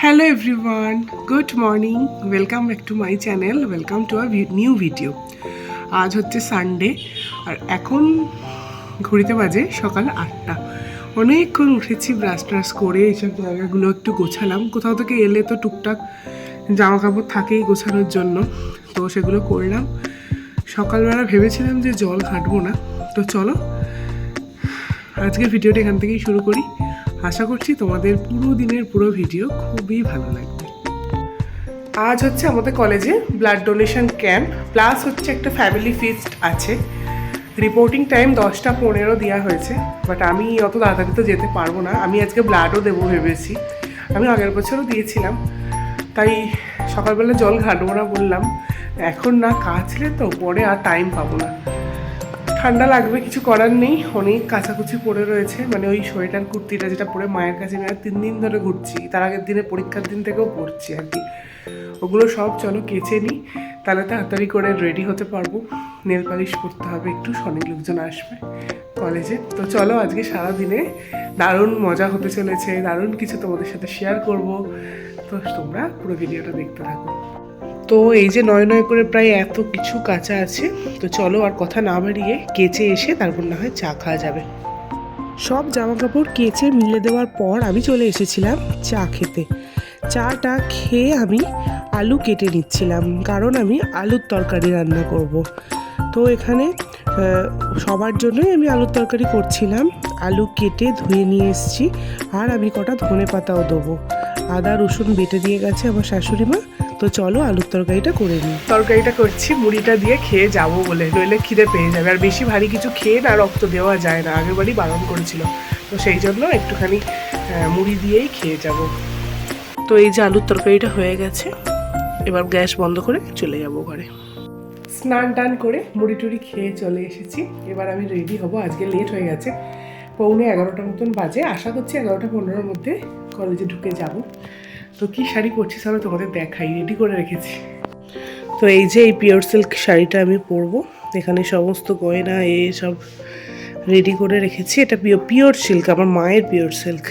Hello everyone good morning welcome back to my channel welcome to a new video আজ হচ্ছে Sunday আর এখন ঘড়িতে বাজে সকাল আটটা। অনেকক্ষণ উঠেছি ব্রাশ ট্রাশ করে এইসব জায়গাগুলো একটু গোছালাম। কোথাও থেকে এলে তো টুকটাক জামা কাপড় থাকেই গোছানোর জন্য। তো সেগুলো করলাম। সকালবেলা ভেবেছিলাম যে জল ঘাটবো না। তো চলো, আজকের ভিডিওটা এখান থেকেই শুরু করি। আশা করছি তোমাদের পুরো দিনের পুরো ভিডিও খুবই ভালো লাগবে। আজ হচ্ছে আমাদের কলেজে ব্লাড ডোনেশন ক্যাম্প প্লাস হচ্ছে একটা ফ্যামিলি ফিস্ট আছে। রিপোর্টিং টাইম দশটা পনেরো দেওয়া হয়েছে বাট আমি অত তাড়াতাড়ি তো যেতে পারব না। আমি আজকে ব্লাডও দেবো ভেবেছি। আমি আগের বছরও দিয়েছিলাম, তাই সকালবেলা জল ঘাটবো না বললাম, এখন না কাচলে তো পরে আর টাইম পাবো না। ঠান্ডা লাগবে, কিছু করার নেই। অনেক কাচাকুচি পড়ে রয়েছে। মানে ওই সোয়েটার কুর্তিটা যেটা পরে মায়ের কাছে আমি তিন দিন ধরে ঘুরছি, তার আগের দিনে পরীক্ষার দিন থেকেও পড়ছি আর কি। ওগুলো সব চলো কেচে নিই, তাহলে তাড়াতাড়ি করে রেডি হতে পারব। নেল পালিশ করতে হবে একটু অনেক লোকজন আসবে কলেজে। তো চলো আজকে সারা দিনে দারুণ মজা হতে চলেছে, দারুণ কিছু তোমাদের সাথে শেয়ার করব। তো তোমরা পুরো ভিডিওটা দেখতে থাকো। তো এই যে নয় নয় করে প্রায় এত কিছু কাঁচা আছে, তো চলো আর কথা না বাড়িয়ে কেচে এসে তারপর না হয় চা খাওয়া যাবে। সব জামা কাপড় কেচে মিলে দেওয়ার পর আমি চলে এসেছিলাম চা খেতে। চাটা খেয়ে আমি আলু কেটে নিচ্ছিলাম, কারণ আমি আলুর তরকারি রান্না করব। তো এখানে সবার জন্যই আমি আলুর তরকারি করছিলাম, আলু কেটে ধুয়ে নিয়ে এসেছি, আর আমি কটা ধনে পাতাও দেবো। আদা, রসুন বেটে দিয়ে গেছে আমার শাশুড়ি মা তো চলো আলুর তরকারিটা করে নিই। তরকারিটা করছি, মুড়িটা দিয়ে খেয়ে যাব বলে। নইলে খিদে পেয়ে যাবে। আর বেশি ভারী কিছু খেয়ে না রক্ত দেওয়া যায় না। আগের বারই বারণ করেছিল। তো সেই জন্য একটুখানি মুড়ি দিয়েই খেয়ে যাব। তো এই যে আলুর তরকারিটা হয়ে গেছে, এবার গ্যাস বন্ধ করে চলে যাব ঘরে। স্নান টান করে মুড়ি টুড়ি খেয়ে চলে এসেছি। এবার আমি রেডি হব। আজকে লেট হয়ে গেছে। পৌনে এগারোটার মতন বাজে। আশা করছি এগারোটা পনেরোর মধ্যে কলেজে ঢুকে যাব। তো কি শাড়ি পরছি চলো তোমাদের দেখাই রেডি করে রেখেছি। তো এই যে এই পিওর সিল্ক শাড়িটা আমি পরবো, এখানে সমস্ত গয়না এ সব রেডি করে রেখেছি। এটা পিওর পিওর সিল্ক আমার মায়ের পিওর সিল্ক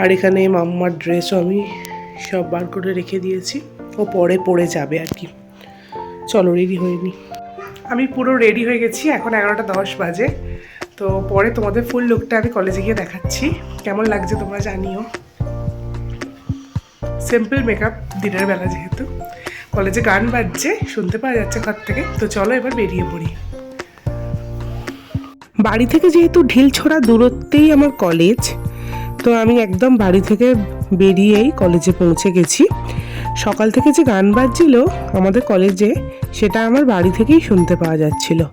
আর এখানে মাম্মার ড্রেসও আমি সব বার করে রেখে দিয়েছি, ও পরে পরে যাবে আর কি। চলো রেডি হয়ে নি। আমি পুরো রেডি হয়ে গেছি, এখন এগারোটা দশ বাজে। তো পরে তোমাদের ফুল লুকটা আমি কলেজে গিয়ে দেখাচ্ছি। কেমন লাগছে তোমরা জানিও। সিম্পল মেকআপ দিনের বেলা যেহেতু। কলেজে গান বাজছে, শুনতে পাওয়া যাচ্ছে ঘর থেকে। তো চলো এবার বেরিয়ে পড়ি। বাড়ি থেকে যেহেতু ঢিল ছোড়া দূরত্বেই আমার কলেজ, তো আমি একদম বাড়ি থেকে বেরিয়েই কলেজে পৌঁছে গেছি। সকাল থেকে যে গান বাজছিল আমাদের কলেজে, সেটা আমার বাড়ি থেকেই শুনতে পাওয়া যাচ্ছিল।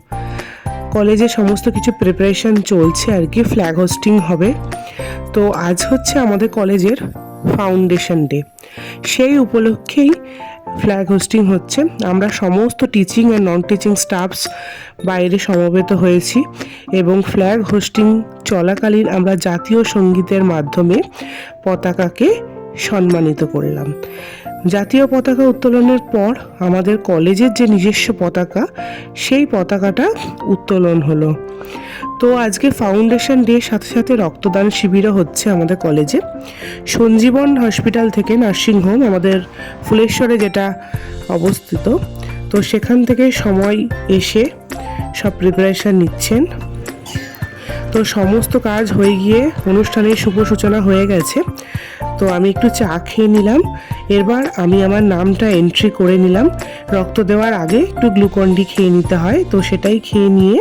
কলেজে সমস্ত কিছু প্রিপারেশন চলছে আর কি ফ্ল্যাগ হোস্টিং হবে। তো আজ হচ্ছে আমাদের কলেজের ফাউন্ডেশন ডে। সেই উপলক্ষেই ফ্ল্যাগ হোস্টিং হচ্ছে। আমরা সমস্ত teaching and non teaching staffs বাইরে সমবেত হয়েছি এবং ফ্ল্যাগ হোস্টিং চলাকালীন আমরা জাতীয় সঙ্গীতের মাধ্যমে পতাকাকে সম্মানিত করলাম। জাতীয় পতাকা উত্তোলনের পর আমাদের কলেজের যে নিজস্ব পতাকা, সেই পতাকাটা উত্তোলন হলো। তো আজকে ফাউন্ডেশন ডে সাথে সাথে রক্তদান শিবিরও হচ্ছে আমাদের কলেজে সঞ্জীবন হসপিটাল থেকে নার্সিংহোম আমাদের ফুলেশ্বরে যেটা অবস্থিত। তো সেখান থেকে সময় এসে সব প্রিপারেশন নিচ্ছেন। তো সমস্ত কাজ হয়ে গিয়ে অনুষ্ঠানের শুভ সূচনা হয়ে গেছে। তো আমি একটু চা খেয়ে নিলাম। এবার আমি আমার নামটা এন্ট্রি করে নিলাম। রক্ত দেওয়ার আগে একটু গ্লুকন্ডি খেয়ে নিতে হয়। তো সেটাই খেয়ে নিয়ে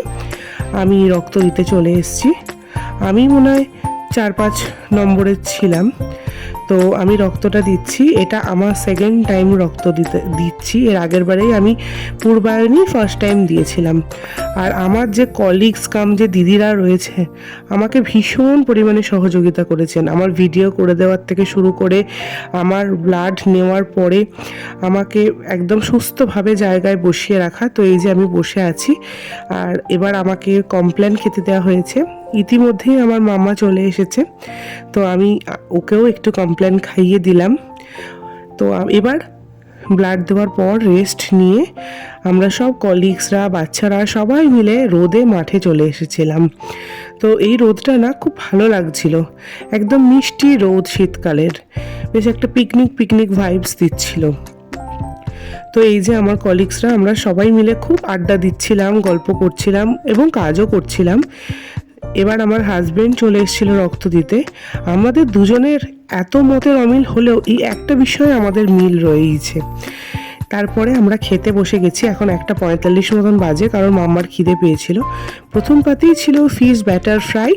আমি রক্ত দিতে চলে এসেছি। আমি মনে হয় চার পাঁচ নম্বরের ছিলাম। তো আমি রক্তটা দিচ্ছি। এটা আমার সেকেন্ড টাইম রক্ত দিতে, দিচ্ছি। এর আগের বারেই আমি পূর্বায়নই ফার্স্ট টাইম দিয়েছিলাম। আর আমার যে কলিগস কাম, যে দিদিরা রয়েছে, আমাকে ভীষণ পরিমাণে সহযোগিতা করেছেন। আমার ভিডিও করে দেওয়ার থেকে শুরু করে আমার ব্লাড নেওয়ার পরে আমাকে একদম সুস্থভাবে জায়গায় বসিয়ে রাখা। তো এই যে আমি বসে আছি। আর এবার আমাকে কমপ্লেন খেতে দেওয়া হয়েছে। ইতিমধ্যেই আমার মামা চলে এসেছে। তো আমি ওকেও একটু কমপ্লেন খাইয়ে দিলাম। তো এবার ব্লাড দেওয়ার পর রেস্ট নিয়ে আমরা সব কলিগসরা বাচ্চারা সবাই মিলে রোদে মাঠে চলে এসেছিলাম। তো এই রোদটা না খুব ভালো লাগছিল। একদম মিষ্টি রোদ শীতকালের। বেশ একটা পিকনিক পিকনিক ভাইবস দিচ্ছিল। তো এই যে আমার কলিগসরা আমরা সবাই মিলে খুব আড্ডা দিচ্ছিলাম, গল্প করছিলাম এবং কাজও করছিলাম। এবার আমার হাজব্যান্ড চলে এসেছিল রক্ত দিতে। আমাদের দুজনের এত মতের অমিল হলেও এই একটা বিষয়ে আমাদের মিল রয়েইছে। তারপরে আমরা খেতে বসে গেছি। এখন একটা পঁয়তাল্লিশ মতন বাজে, কারণ মাম্মার খিদে পেয়েছিল। প্রথম পাতেই ছিল ফিশ ব্যাটার ফ্রাই,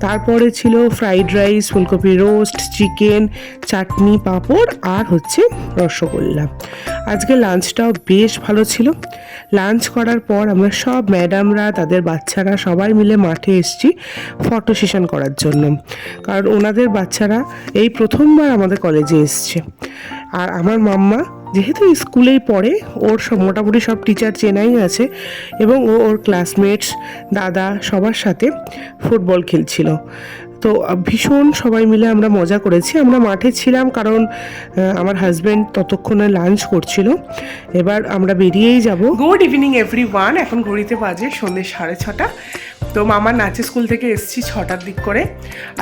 তারপরে ছিল ফ্রাইড রাইস, ফুলকপি রোস্ট, চিকেন, চাটনি, পাঁপড় আর হচ্ছে রসগোল্লা। আজকে লাঞ্চটাও বেশ ভালো ছিল। লাঞ্চ করার পর আমরা সব ম্যাডামরা, তাদের বাচ্চারা সবাই মিলে মাঠে এসেছি ফটো সেশন করার জন্য। কারণ ওনাদের বাচ্চারা এই প্রথমবার আমাদের কলেজে এসছে। আর আমার মাম্মা যেহেতু স্কুলেই পড়ে, ওর সব মোটামুটি সব টিচার চেনাই আছে এবং ও ওর ক্লাসমেটস দাদা সবার সাথে ফুটবল খেলছিল। তো ভীষণ সবাই মিলে আমরা মজা করেছি। আমরা মাঠে ছিলাম কারণ আমার হাজব্যান্ড ততক্ষণে লাঞ্চ করছিল। এবার আমরা বেরিয়েই যাব। গুড ইভিনিং এভরি ওয়ান এখন ঘড়িতে বাজে সন্ধ্যে সাড়ে ছটা। তো মামার নাচের স্কুল থেকে এসেছি ছটার দিক করে।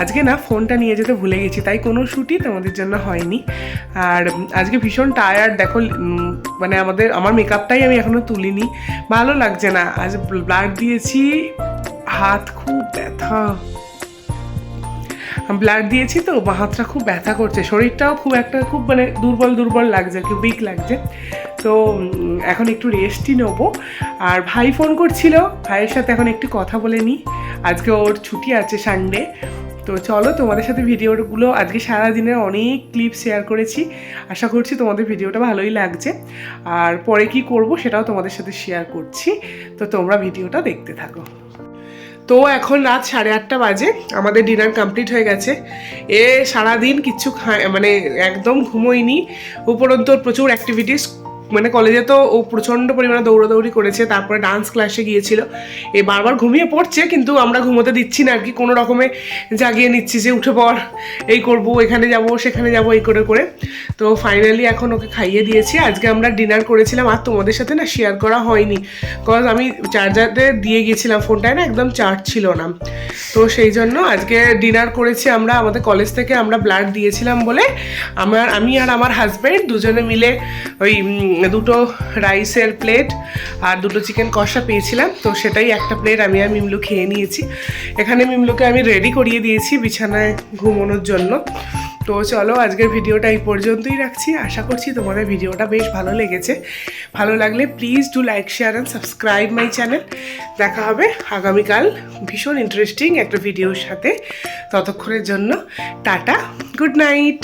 আজকে না ফোনটা নিয়ে যেতে ভুলে গেছি, তাই কোনো শ্যুটই তোমাদের জন্য হয়নি। আর আজকে ভীষণ টায়ার্ড দেখো মানে আমাদের, আমার মেকআপটাই আমি এখনও তুলিনি। ভালো লাগছে না। আজ ব্লাড দিয়েছি, হাত খুব ব্যথা। ব্লাড দিয়েছি তো, বা হাতটা খুব ব্যথা করছে। শরীরটাও খুব একটা খুব মানে দুর্বল দুর্বল লাগছে কি উইক লাগছে। তো এখন একটু রেস্টই নেব। আর ভাই ফোন করছিল, ভাইয়ের সাথে এখন একটু কথা বলে নিই। আজকে ওর ছুটি আছে সানডে তো চলো, তোমাদের সাথে ভিডিওগুলো আজকে সারা দিনের অনেক ক্লিপ শেয়ার করেছি। আশা করছি তোমাদের ভিডিওটা ভালোই লাগছে। আর পরে কি করব সেটাও তোমাদের সাথে শেয়ার করছি। তো তোমরা ভিডিওটা দেখতে থাকো। তো এখন রাত সাড়ে আটটা বাজে, আমাদের ডিনার কমপ্লিট হয়ে গেছে। এ সারাদিন কিচ্ছু মানে একদম ঘুমোয়নি উপরন্তর প্রচুর অ্যাক্টিভিটিস মানে কলেজে তো ও প্রচণ্ড পরিমাণে দৌড়াদৌড়ি করেছে, তারপরে ডান্স ক্লাসে গিয়েছিল। এ বারবার ঘুমিয়ে পড়ছে, কিন্তু আমরা ঘুমোতে দিচ্ছি না আর কি, কোনো রকমে জাগিয়ে নিচ্ছি যে উঠে পড়, এই করব, এখানে যাব, সেখানে যাব, এই করে করে। তো ফাইনালি এখন ওকে খাইয়ে দিয়েছি। আজকে আমরা ডিনার করেছিলাম, আর তোমাদের সাথে না শেয়ার করা হয়নি। কজ আমি চার্জারে দিয়ে গিয়েছিলাম ফোনটায় না, একদম চার্জ ছিল না। তো সেই জন্য আজকে ডিনার করেছি আমরা, আমাদের কলেজ থেকে আমরা ব্লাড দিয়েছিলাম বলে। আমার, আমি আর আমার হাজব্যান্ড দুজনে মিলে ওই দুটো রাইসের প্লেট আর দুটো চিকেন কষা পেয়েছিলাম। তো সেটাই একটা প্লেট আমি আর মিমলু খেয়ে নিয়েছি। এখানে মিমলুকে আমি রেডি করিয়ে দিয়েছি বিছানায় ঘুমানোর জন্য। তো চলো, আজকের ভিডিওটা এই পর্যন্তই রাখছি। আশা করছি তোমাদের ভিডিওটা বেশ ভালো লেগেছে। ভালো লাগলে please do like share and subscribe my channel দেখা হবে আগামীকাল ভীষণ ইন্টারেস্টিং একটা ভিডিওর সাথে ততক্ষণের জন্য। Tata good night